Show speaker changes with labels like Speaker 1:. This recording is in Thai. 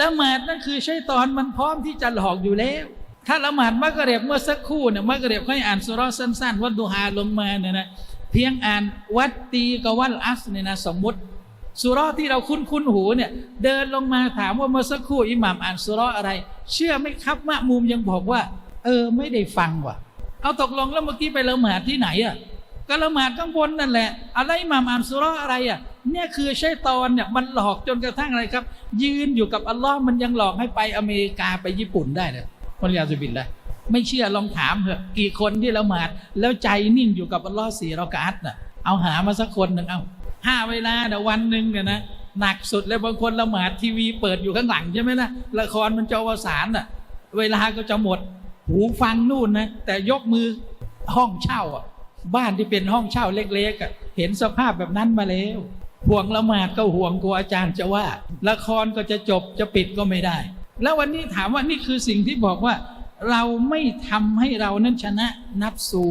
Speaker 1: ละหมาดนั่นคือชัยตอนมันพร้อมที่จะหลอกอยู่แล้ว ถ้าละหมาดมักเร็บเมื่อสักครู่เนี่ยมักเร็บให้อ่านสุรสั้นๆวัดดูฮาลงมาเนี่ยนะเพียงอ่านวัดตีกับวัดอัสเนี่ยนะสมมติสุรที่เราคุ้นคุ้นๆหูเนี่ยเดินลงมาถามว่าเมื่อสักครู่อิหม่ามอ่านสุรอะไร เชื่อไหมครับมะมุมยังบอกว่า เออไม่ได้ฟังว่ะ เอาตกลงแล้วเมื่อกี้ไปละหมาดที่ไหนอะ ก็ละหมาดข้างบนนั่นแหละ อะไรมามอ่านสุราะห์อะไรอะ เนี่ยคือใชัยตอนเนี่ยมันหลอกจนกระทั่งอะไรครับ ยืนอยู่กับอัลลอฮ์มันยังหลอกให้ไปอเมริกาไปญี่ปุ่นได้เลยคนยาสุบินเลยไม่เชื่อลองถามเถอะกี่คนที่ละหมาด แล้วใจนิ่งอยู่กับอัลลอฮ์สี่รอกาตน่ะเอาหามาสักคนหนึ่งเอาห้าเวลาเดี๋ยววันหนึ่งเนี่ยนะหนักสุดเลยบางคนละหมาดทีวีเปิดอยู่ข้างหลังใช่ไหมนะละครมันจะอวสารน่ะเวลาก็จะหมด หูฟังนู่นนะแต่ยกมือห้องเช่าอะ บ้านที่เป็นห้องเช่าเล็กๆอะเห็นสภาพแบบนั้นมาแล้วห่วงละหมาดก็ห่วงกลัวอาจารย์จะว่า ละครก็จะจบจะปิดก็ไม่ได้ แล้ววันนี้ถามว่านี่คือสิ่งที่บอกว่า เราไม่ทำให้เรานั้นชนะนับสู